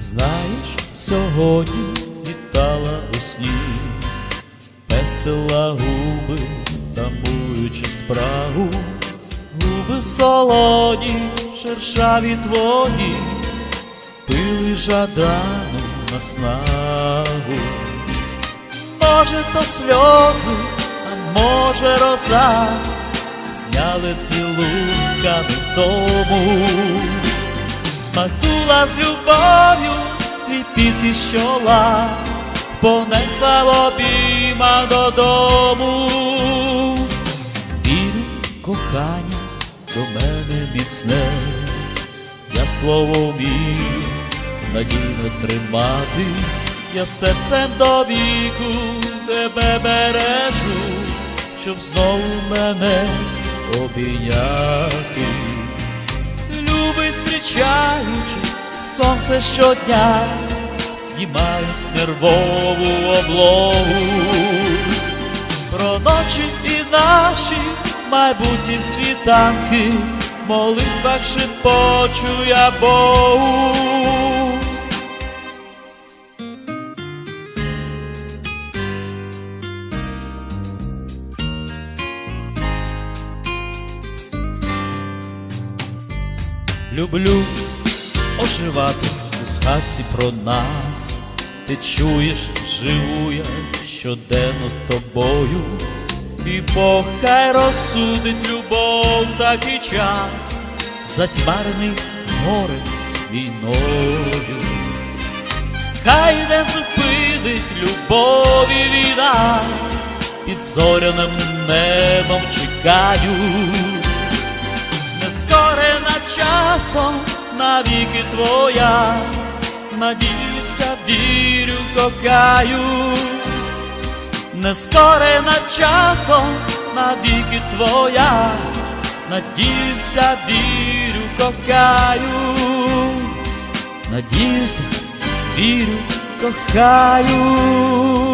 Знаєш, сьогодні літала у сні, пестила губи, тамуючи спрагу, губи солоні, шершаві твої, пили жадану на снагу. Може, то сльози, а може роза, зняли цілунками тому. Смахнула з любов'ю твій піт із чола, понесла в обійма додому. Вірю, кохання до мене міцне, я слово вмію надійно тримати, я серцем до віку тебе бережу, щоб знову мене обійняти любий зустрічаючи сонце щодня, знімають нервову облогу. Про ночі і наші майбутні світанки, молитвах шепочу я Богу. Люблю оживати у згадці про нас. Ти чуєш, живу я щоденно з тобою, і Бог розсудить любов такий час, затьмарений горем війною. Хай не зупинить любові війна, під зоряним небом чекаю часом навіки твоя, надіюся, вірю, кохаю, нескорена часом навіки твоя, надіюся, вірю, кохаю, надіюся, вірю, кохаю.